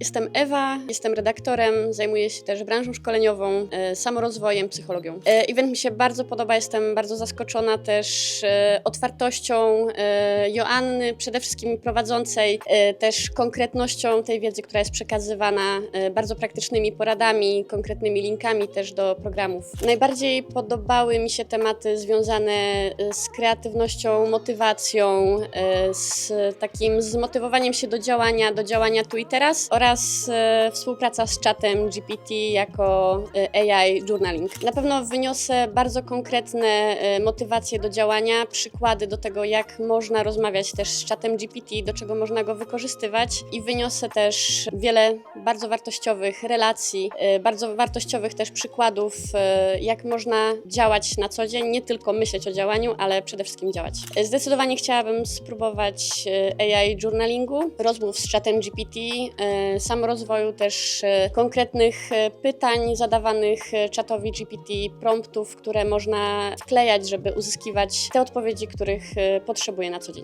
Jestem Ewa, jestem redaktorem, zajmuję się też branżą szkoleniową, e, samorozwojem, psychologią. E, Event mi się bardzo podoba, jestem bardzo zaskoczona też e, otwartością e, Joanny, przede wszystkim prowadzącej, e, też konkretnością tej wiedzy, która jest przekazywana, e, bardzo praktycznymi poradami, konkretnymi linkami też do programów. Najbardziej podobały mi się tematy związane e, z kreatywnością, motywacją, e, z takim zmotywowaniem się do działania, do działania tu i teraz oraz e, współpraca z czatem GPT jako e, AI journaling. Na pewno wyniosę bardzo konkretne e, motywacje do działania, przykłady do tego, jak można rozmawiać też z czatem GPT, do czego można go wykorzystywać i wyniosę też wiele bardzo wartościowych relacji, bardzo wartościowych też przykładów, jak można działać na co dzień, nie tylko myśleć o działaniu, ale przede wszystkim działać. Zdecydowanie chciałabym spróbować AI journalingu, rozmów z czatem GPT, samorozwoju też e, konkretnych e, pytań zadawanych e, czatowi GPT, promptów, które można wklejać, żeby uzyskiwać te odpowiedzi, których e, potrzebuję na co dzień.